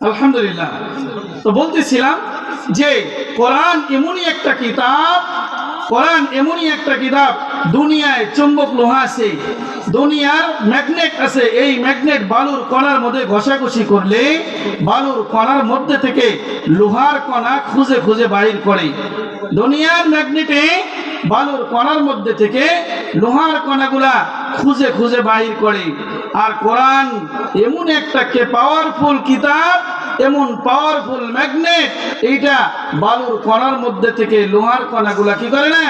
আলহামদুলিল্লাহ। তো বলতেছিলাম যে কোরআন এমনই একটা কিতাব, কোরআন এমনই একটা কিতাব, দুনিয়ায় চুম্বক লোহা আছে, দুনিয়ার ম্যাগনেট আছে, এই ম্যাগনেট বালুর কণার মধ্যে ঘষাঘষি করলে বালুর কণার মধ্যে থেকে লোহার কণা খুঁজে খুঁজে বাইর করে। দুনিয়ার ম্যাগনেটে বালুর কণার মধ্যে থেকে লোহার কণাগুলা খুঁজে খুঁজে বাহির করে। আর কোরআন এমন একটা কে পাওয়ারফুল কিতাব, এমন পাওয়ারফুল ম্যাগনেট এইটা বালুর কণার মধ্যে থেকে লোহার কণাগুলা কি করে না?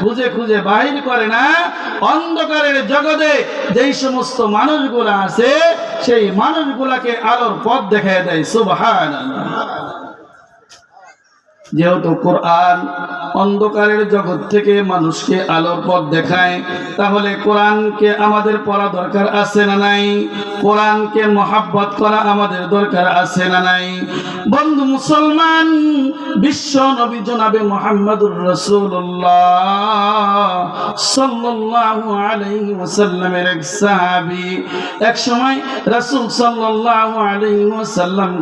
খুঁজে খুঁজে বাহির করে না। অন্ধকারের জগতে যেই সমস্ত মানুষগুলা আছে, সেই মানুষগুলাকে আলোর পথ দেখায় দেয়। সুবহানাল্লাহ। যেহেতু কোরআন অন্ধকারের জগৎ থেকে মানুষকে আলোর পথ দেখায়। তাহলে কোরআনকে আমাদের পড়া দরকার আছে না নাই? কোরআনকে মহাব্বত করা আমাদের দরকার আছে না নাই? বন্ধু মুসলমান, বিশ্ব নবী জনাবে মোহাম্মদুর রসুল্লাহ ওয়াসাল্লামের এক সাহাবী এক সময় রাসূল সাল্লাল্লাহু আলাইহি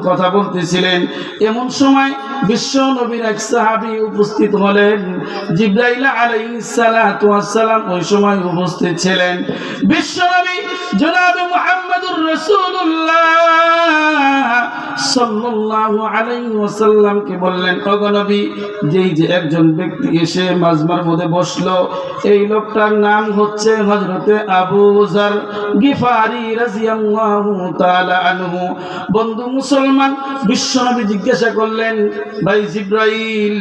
কথা বলতেছিলেন। এমন সময় বিশ্ব নবীর এক সাহাবী উপস্থিত হলেন। জিব্রাইল আলাইহিস সালাতু ওয়াস সালাম ওই সময় উপস্থিত ছিলেন। বিশ্বনবী নবী জনাবে মুহাম্মদুর সাল্লাল্লাহু আলাইহি বললেন, ওগো নবী, যেই যে একজন ব্যক্তি এসে মাজমার মধ্যে বসল, এই লোকটার নাম হচ্ছে হযরতে আবু গিফারি রাদিয়াল্লাহু তাআলা আনহু। বন্ধু মুসলমান বিশ্বনবী জিজ্ঞাসা করলেন, ভাই জিব্রাইল,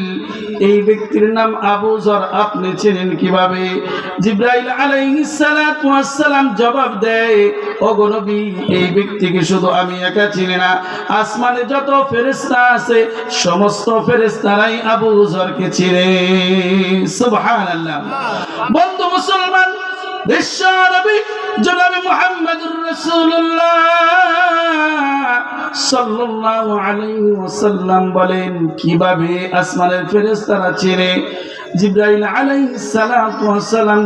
এই ব্যক্তির নাম আবু যর আপনি চেনেন কীভাবে? জিব্রাইল আলাইহিস সালাতু সালাম জবাব দেয়, ওগো নবী, এই ব্যক্তিকে শুধু আমি একা চিনি না? আসমানে যত ফেরেশতা আছে, সমস্ত ফেরেশতারাই আবু জরকে চিনে। সুবহানাল্লাহ। বন্ধু মুসলমান বলেন, কীভাবে আসমানের ফেরেশতারা চেনে জিব্রাইল আলাইহিস সালাতু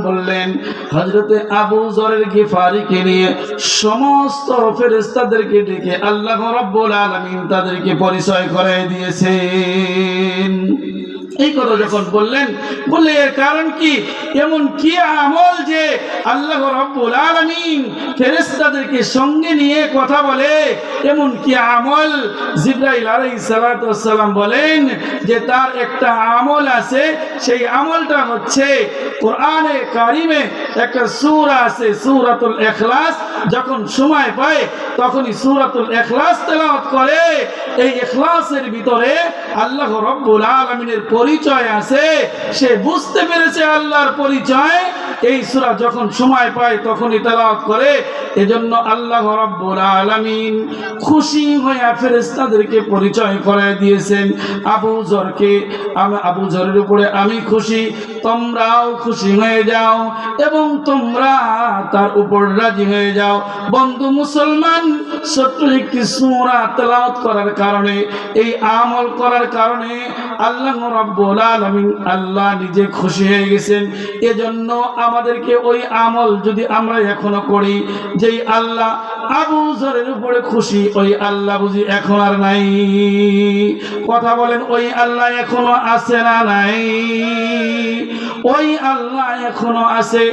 বললেন, হযরতে আবু যরের গিফারিকে নিয়ে সমস্ত ফেরেশতাদেরকে ডেকে আল্লাহ রাব্বুল আলামিন তাদেরকে পরিচয় করায় দিয়েছেন। এই কথা যখন বললেন, বললে এর কারণ কি? এমন কি আমল যে আল্লাহ রব্বুল আলামিন ফেরেশতাদেরকে সঙ্গে নিয়ে কথা বলে? এমন কি আমল? জিব্রাইল আলাইহিস সালাতু ওয়াস সালাম বলেন যে তার একটা আমল আছে, সেই আমলটা হচ্ছে কোরআনে কারিমে একটা সূরা আছে, সূরাতুল ইখলাস। যখন সময় পায়, তখনই সূরাতুল ইখলাস তেলাওয়াত করে। এই ইখলাসের ভিতরে আল্লাহ রব্বুল আলমিনের পরিচয় আছে সে বুঝতে পেরেছে আল্লাহর পরিচয় এই সুরা যখন সময় পায়, তখনই তেলাওয়াত করে। এজন্য আল্লাহ রব্বুল আলামিন খুশি হয়ে ফেরেশতাদেরকে পরিচয় করায় দিয়েছেন। আবু জরকে আবু জরের উপরে আমি খুশি, তোমরাও খুশি হয়ে যাও এবং তোমরা তার উপর রাজি হয়ে যাও। বন্ধু মুসলমান, ছোট্ট একটি সূরা তেলাওয়াত করার কারণে, এই আমল করার কারণে আল্লাহ রাব্বুল আলামিন আল্লাহ নিজে খুশি হয়ে গেছেন। এজন্য আমাদেরকে ওই আমল যদি আমরা এখনও করি যেই আল্লাহ আবু জরের উপরে খুশি, ওই আল্লাহ বুঝি এখন আর নাই। কথা বলেন, ওই আল্লাহ এখনও আছে না নাই? ওই আল্লাহ এখনও আছে।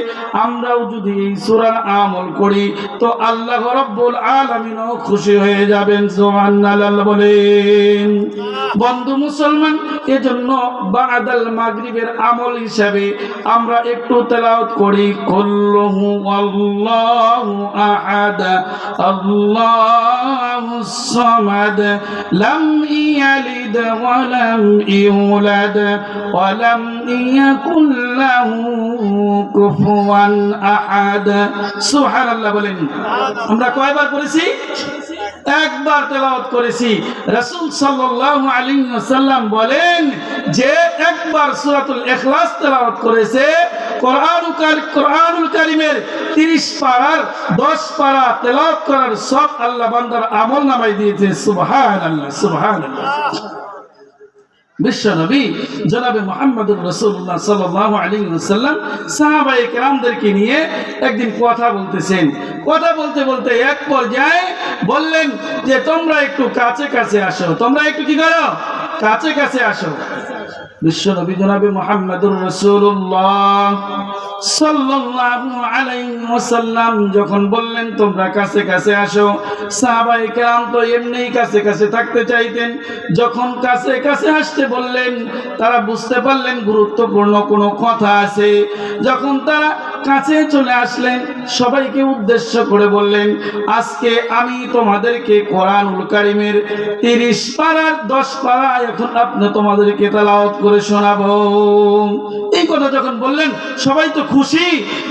আমরাও যদি এই সূরার আমল করি, তো আল্লাহ রব্বুল আলামিনও খুশি হয়ে যাবেন, সুবহানাল্লাহ বলেন। বন্ধু মুসলমান, এজন্য বাদাল মাগরিবের আমল হিসাবে আমরা একটু তেলাওয়াত করি, কল্লহু আল্লাহু আহাদ। আল্লাহুস সামাদ লাম ইয়ালিদ ওয়া লাম ইউলাদ ওয়া লাম ইয়াকুল লাহু কুফুয়ান আহাদ সুবহানাল্লাহ বলেন আমরা কয়বার পড়েছি? একবার তেলাওয়াত করেছি। রাসূল সাল্লাল্লাহু আলাইহি ওয়াসাল্লাম বলেন যে একবার সূরাতুল ইখলাস তেলাওয়াত করেছে কোরআনুল কোরআনুল কারীমের 30 পারার 10 পারা তেলাওয়াত করার সব আল্লাহ বান্দার আমল নামায় দিয়েছে। সুবহানাল্লাহ সুবহানাল্লাহ। বিশ্ব নবী জনাবে মোহাম্মদুর রসুল্লাহ সাল্লাহ আলী সাল্লাম সাহাবাই কেরামদেরকে নিয়ে একদিন কথা বলতেছেন। কথা বলতে বলতে এক পর্যায়ে বললেন যে, তোমরা একটু কাছে কাছে আসো। তোমরা একটু কি করো? কাছে কাছে আসো। বিশ্ব নবী জনাবে মোহাম্মদুর সাল্লাল্লাহু আলাইহি ওয়াসাল্লাম যখন বললেন, তোমরা কাছে কাছে আসো। সাহাবায়ে তো এমনিই কাছে কাছে থাকতে চাইতেন। যখন কাছে কাছে আসতে বললেন, তারা বুঝতে পারলেন গুরুত্বপূর্ণ কোনো কথা আছে। যখন তারা কাছে চলে আসলেন, সবাইকে উদ্দেশ্য করে বললেন, আজকে আমি তোমাদেরকে কোরআনুল কারিমের তিরিশ পাড়ার দশ পাড়া এখন আপনি তোমাদেরকে তালাওয়াত করে শোনাবো। এই কথা যখন বললেন, সবাই তো খুশি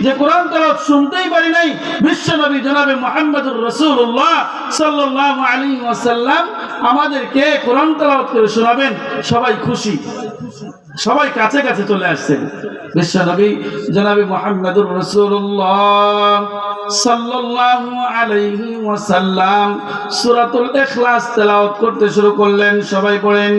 যে কোরআন তালাওয়াত শুনতেই পারি নাই। বিশ্বনবী জনাবে মোহাম্মদুর রসুল্লাহ সাল্লাহ আলী ওয়াসাল্লাম আমাদেরকে কোরআন তালাওয়াত করে শোনাবেন। সবাই খুশি। সবাই কাছে কাছে চলে আসছেন। বিশ্বনবী জনাবে জনাবি মোহাম্মদুর রসুল্লাহ করতে শুরু করলেন। সবাই পড়েন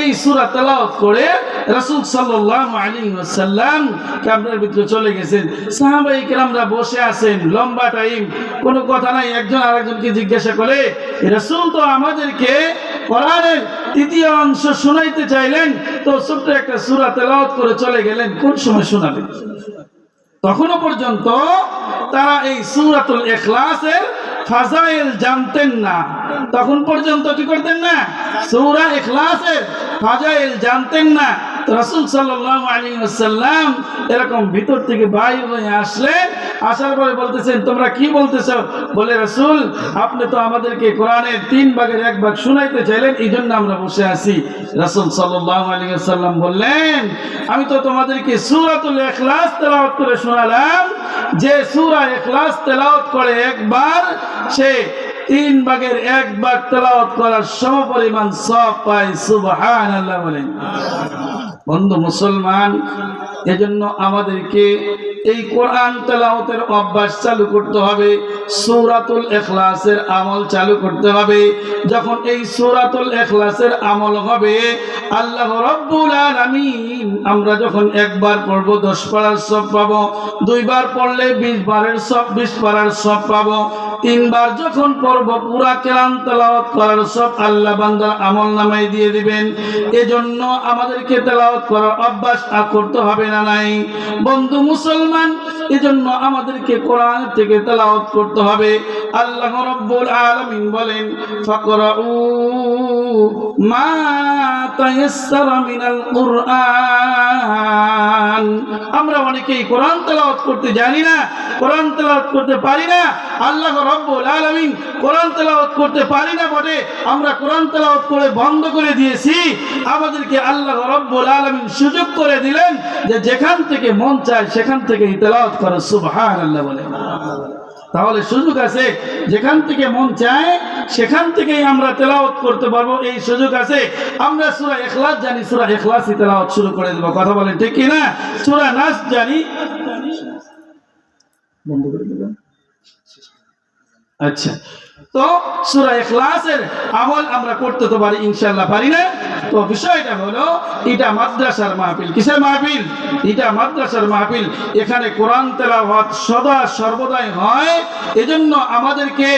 এই সুরা তেলাওয়াত করে রাসূল সাল্লাল্লাহু টাইম, কোনো সময় পর্যন্ত তারা এই সূরাতুল ইখলাসের ফাজাইল জানতেন না। তখন পর্যন্ত কি করতেন না? সূরা ইখলাসের ফাজাইল জানতেন না। রাসূল ওয়াসাল্লাম এরকম ভিতর থেকে বাইরে হয়ে আসলেন আসার পরে বলতেছেন, তোমরা কি বলতেছো? বলে, রাসূল, আপনি তো আমাদেরকে কোরআনের তিন ভাগের এক ভাগ শুনাইতে চাইলেন এই জন্য আমরা বসে আছি। রাসূল সাল্লাল্লাহু আলাইহি ওয়াসাল্লাম বললেন, আমি তো তোমাদেরকে সুরাতুল এখলাস তেলাওয়াত করে শোনালাম, যে সুরা এখলাস তেলাওয়াত করে একবার, সে তিন ভাগের এক ভাগ তেলাওয়াত করার সমপরিমাণ সব পায়, সুবহানাল্লাহ বলেন। বন্ধু মুসলমান, এজন্য আমাদেরকে এই কোরআন তেলাওতের অভ্যাস চালু করতে হবে, সূরাতুল এখলাসের আমল চালু করতে হবে। যখন এই সূরাতুল এখলাসের আমল হবে, আল্লাহ রাব্বুল আলামিন, আমরা যখন একবার পড়ব 10 পারার সব পাবো, দুইবার পড়লে 20 বারের সব 20 পারার সব পাবো তিনবার যখন পড়ব, পুরা কেরাম তেলাওয়াত করার সব আল্লাহ বান্দার আমল নামাই দিয়ে দিবেন। এজন্য আমাদেরকে তেলাওয়াত করার অভ্যাস আর করতে হবে না নাই। বন্ধু মুসলমান, এজন্য আমাদেরকে কোরআন থেকে তেলাওয়াত করতে হবে। আল্লাহ রাব্বুল আলামিন বলেন, ফাকরাউ মা তায়াসসারা মিনাল কুরআন। আমরা অনেকেই কোরআন তেলাওয়াত করতে জানি না, কোরআন তেলাওয়াত করতে পারি না। আল্লাহ রব্বুল আলামিন কোরআন তেলাওয়াত করতে পারি না বটে। আমরা কোরআন তেলাওয়াত করে বন্ধ করে দিয়েছি। আমাদেরকে আল্লাহ রব্বুল আলামিন সুযোগ করে দিলেন যে যেখান থেকে মন চায় সেখান থেকে তেলাওয়াত করো। সুবহানাল্লাহ বলে। তাহলে সুযোগ আছে, যেখান থেকে মন চায়, সেখান থেকেই আমরা তেলাওয়াত করতে পারব। এই সুযোগ আছে। আমরা সূরা ইখলাস জানি, সূরা ইখলাসই তেলাওয়াত শুরু করে দেব। কথা বলেন ঠিক কি না সূরা নাস জানি। বন্ধ করে দিলাম। আচ্ছা। তো সুরা ইখলাসের আমল আমরা করতে তো পারি, ইনশাআল্লাহ পারি না। তো বিষয়টা হলো, এটা মাদ্রাসার মাহফিল। কিসের মাহফিল? এটা মাদ্রাসার মাহফিল। এখানে কোরআন তেলাওয়াত সদা সর্বদাই হয়। এজন্য আমাদেরকে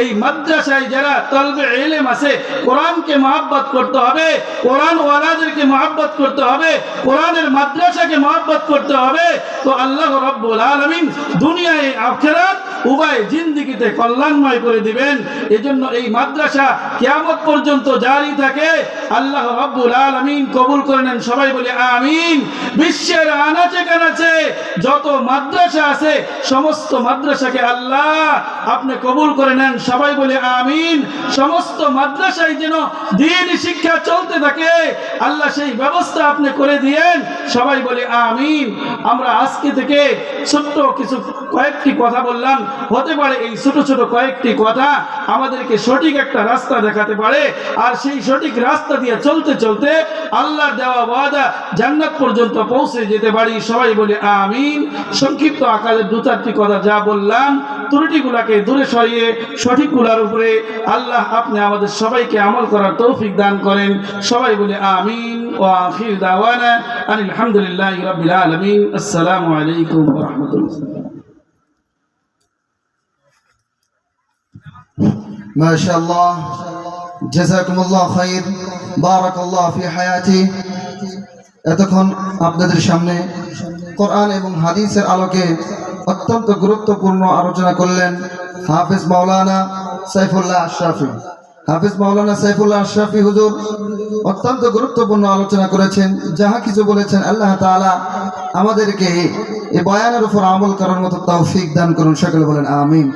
এই মাদ্রাসায় যারা তলবে এলেম আছে, কোরআনকে মহাব্বত করতে হবে কোরআন ওয়ালাদেরকে মহাব্বত করতে হবে, কোরআনের মাদ্রাসাকে মহাব্বত করতে হবে। তো আল্লাহ রব্বুল আলামিন দুনিয়ায়, আখেরাত উভয় জিন্দিগিতে কল্যাণময় করে দিবেন। এজন্য এই মাদ্রাসা কিয়ামত পর্যন্ত জারি থাকে। আল্লাহ রব্বুল আলামিন কবুল করে নেন, সবাই বলে আমিন। বিশ্বের আনাচে কানাচে যত মাদ্রাসা আছে, সমস্ত মাদ্রাসাকে আল্লাহ আপনি কবুল করে নেন, সবাই বলে আমিন। সমস্ত মাদ্রাসায় যেন দিন শিক্ষা চলতে থাকে, আল্লাহ সেই ব্যবস্থা আপনি করে দিয়েন, সবাই বলে আমিন। আমরা আজকে থেকে ছোট্ট কিছু কয়েকটি কথা বললাম। হতে পারে এই ছোট ছোট কয়েকটি কথা আমাদেরকে সঠিক একটা রাস্তা দেখাতে পারে। আর সেই সঠিক রাস্তা দিয়ে চলতে চলতে আল্লাহর দেওয়া ওয়াদা জান্নাত পর্যন্ত পৌঁছে যেতে পারি। সবাই বলে আমিন। সংক্ষিপ্ত আকারে দু চারটি কথা যা বললাম, ত্রুটিগুলাকে দূরে সরিয়ে সঠিকগুলার উপরে আল্লাহ আপনি আমাদের সবাইকে আমল করার তৌফিক দান করেন। সবাই বলে আমিন। ও আখির দাওয়ানা আলহামদুলিল্লাহ রাব্বিল আলামিন। আসসালামু আলাইকুম রাহমাতুল্লাহ। ما شاء الله جزاكم الله خير بارك الله في حياتي এতক্ষণ আপনাদের সামনে কোরআন এবং হাদিসের আলোকে অত্যন্ত গুরুত্বপূর্ণ আলোচনা করলেন হাফিজ মাওলানা সাইফুল্লাহ আশরাফি হাফিজ মাওলানা সাইফুল্লাহ আশরাফি হুজুর অত্যন্ত গুরুত্বপূর্ণ আলোচনা করেছেন যাহা কিছু বলেছেন আল্লাহ তাআলা আমাদেরকে এই বয়ানের উপর আমল করার মতো তৌফিক দান করুন সকলে বলেন আমিন